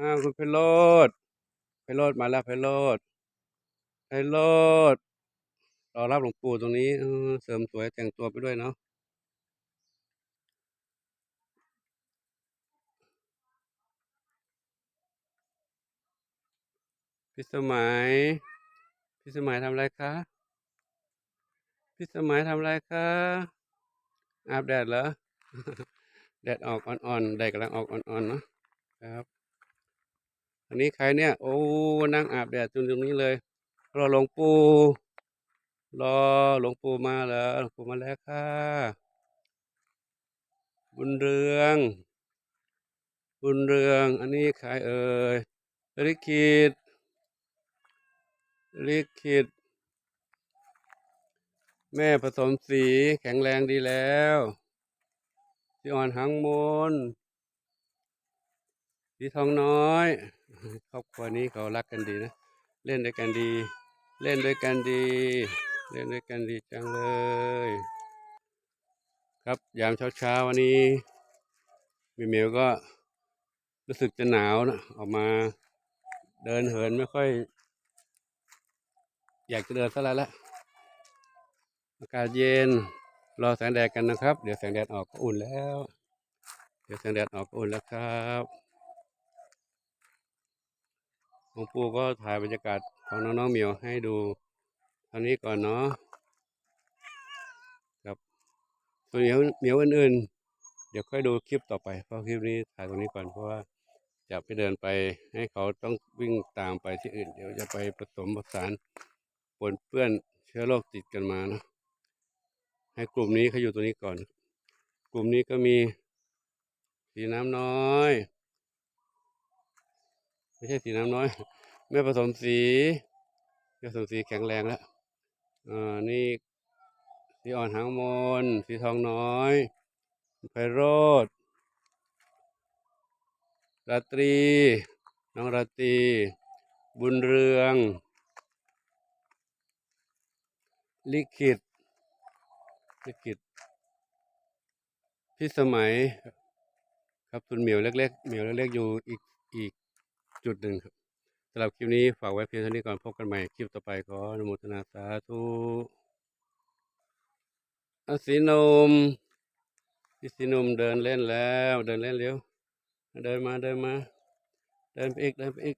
อ้าวคุณไพโรดไพโรดมาแล้วไพโรดไพโรดรอรับหลวงปู่ตรงนี้เสริมสวยแต่งตัวไปด้วยเนาะพี่สมัย พี่สมัยทำอะไรคะ พี่สมัยทำอะไรคะ อาบแดดเหรอ แดดออกอ่อนๆ แดดกำลังออกอ่อนๆเนาะครับ อันนี้ใครเนี่ย โอ้ นั่งอาบแดดจนตรงนี้เลย รอหลวงปู่ รอหลวงปู่มาแล้ว หลวงปู่มาแล้วค่ะ บุญเรือง บุญเรือง อันนี้ใครเอ่ยลิขิตลิขิตแม่ผสมสีแข็งแรงดีแล้วสีอ่อนหางมน สีทองน้อย ครอบครัวนี้เขารักกันดีนะ เล่นด้วยกันดี เล่นด้วยกันดี เล่นด้วยกันดีจังเลย ครับยามเช้าๆวันนี้มีเมวก็รู้สึกจะหนาวนะออกมาเดินเหินไม่ค่อย อยากจะเดินสักแล้วละอากาศเย็นรอแสงแดดกันนะครับ เดี๋ยวแสงแดดออกก็อุ่นแล้ว เดี๋ยวแสงแดดออกก็อุ่นแล้วครับ งปู่ก็ถ่ายบรรยากาศของน้องๆเหมียวให้ดูเท่านี้ก่อนเนาะครับส่วนเหมียวเหมียวอื่นๆ เดี๋ยวค่อยดูคลิปต่อไป เพราะคลิปนี้ถ่ายตรงนี้ก่อนเพราะว่าจะไปเดินไปให้เขาต้องวิ่งตามไปที่อื่น เดี๋ยวจะไปผสมผสานปนเปื้อนเชื้อโรคติดกันมาเนาะให้กลุ่มนี้เขาอยู่ตรงนี้ก่อน กลุ่มนี้ก็มีสีน้ำน้อย ไม่ใช่สีน้ำน้อย แม่ผสมสีแม่ผสมสีแข็งแรงแล้วอ่านี่สีอ่อนหางมน สีทองน้อยไพโรธราตรี น้องราตรี บุญเรือง ลิขิต ลิขิตพี่สมัย ครับคุณเหมียวเล็กๆเหมียวเล็กๆอยู่อีกอีก จุดหนึ่งครับสำหรับคลิปนี้ฝากไว้เพียงเท่านี้ก่อนพบกันใหม่คลิปต่อไปขออนุโมทนาสาธุอสีนมพี่สีนมเดินเล่นแล้ว เดินเล่นเร็วเดินมาเดินมา เดินไปอีกเดินไปอีก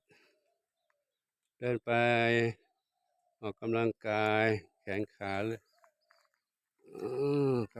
เดินไปออกกำลังกายแขนขาเลยอือครับ